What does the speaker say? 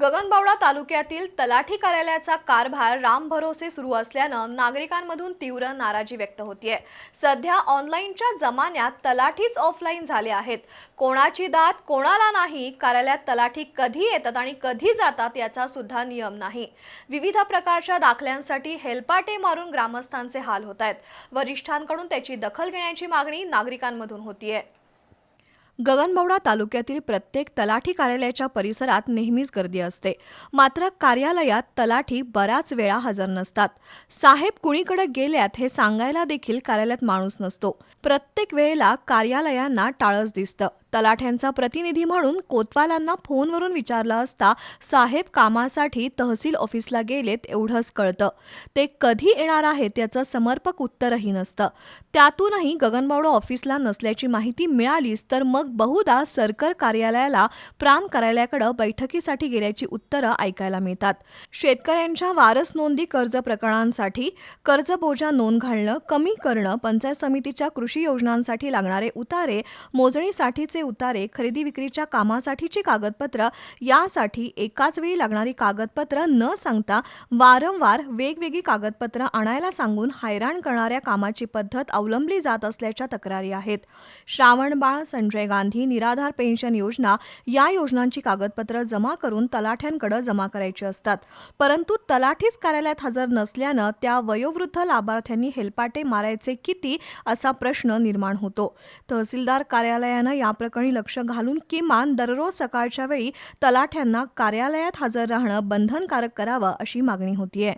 गगनबावडा तालुक्यातील तलाठी कार्यालयाचा कारभार राम भरोसे सुरू असल्यानं नागरिकांमधून तीव्र नाराजी व्यक्त होतीये. सध्या ऑनलाईनच्या जमान्यात तलाठीच ऑफलाईन झाले आहेत. कोणाची दात कोणाला नाही कार्यालयात तलाठी कधी येतात आणि कधी जातात याचा सुद्धा नियम नाही. विविध प्रकारच्या दाखल्यांसाठी हेलपाटे मारून ग्रामस्थांचे हाल होत आहेत. वरिष्ठांकडून त्याची दखल घेण्याची मागणी नागरिकांमधून होतीये. गगनबावडा तालुक्यातील प्रत्येक तलाठी कार्यालयाच्या परिसरात नेहमीच गर्दी असते. मात्र कार्यालयात तलाठी बराच वेळा हजर नसतात. साहेब कुणीकडे गेल्यात हे सांगायला देखील कार्यालयात माणूस नसतो. प्रत्येक वेळेला कार्यालयांना टाळच दिसतं. तलाठ्यांचा प्रतिनिधी म्हणून कोतवालांना फोनवरून विचारला असता साहेब कामासाठी तहसील ऑफिसला गेलेत एवढंच कळतं. ते कधी येणार आहेत याचं समर्पक उत्तरही नसतं. त्यातूनही गगनबावडा ऑफिसला नसल्याची माहिती मिळालीच तर मग बहुधा सरकार कार्यालयाला प्राण कार्यालयाकडे बैठकीसाठी गेल्याची उत्तरं ऐकायला मिळतात. शेतकऱ्यांच्या वारस नोंदी कर्ज प्रकरणांसाठी कर्जबोजा नोंद घालणं कमी करणं पंचायत समितीच्या कृषी योजनांसाठी लागणारे उतारे मोजणीसाठीचे उतारे खरेदी विक्रीच्या कामासाठीची कागदपत्र यासाठी एकाच वेळी लागणारी कागदपत्र न सांगता वारंवार वेगवेगळी कागदपत्र आणायला सांगून हैराण करणाऱ्या कामाची पद्धत अवलंबली जात असल्याच्या तक्रारी आहेत. श्रावणबाळ संजय गांधी निराधार पेन्शन योजना या योजनांची कागदपत्र जमा करून तलाठ्यांकडे जमा करायची असतात. परंतु तलाठीच कार्यालयात हजर नसल्यानं त्या वयोवृद्ध लाभार्थ्यांनी हेलपाटे मारायचे किती असा प्रश्न निर्माण होतो. तहसीलदार कार्यालयानं या प्रकरणी लक्ष घालून किमान दररोज सकाळच्या वेळी तलाठ्यांना कार्यालयात हजर राहणं बंधनकारक करावं अशी मागणी होतीये.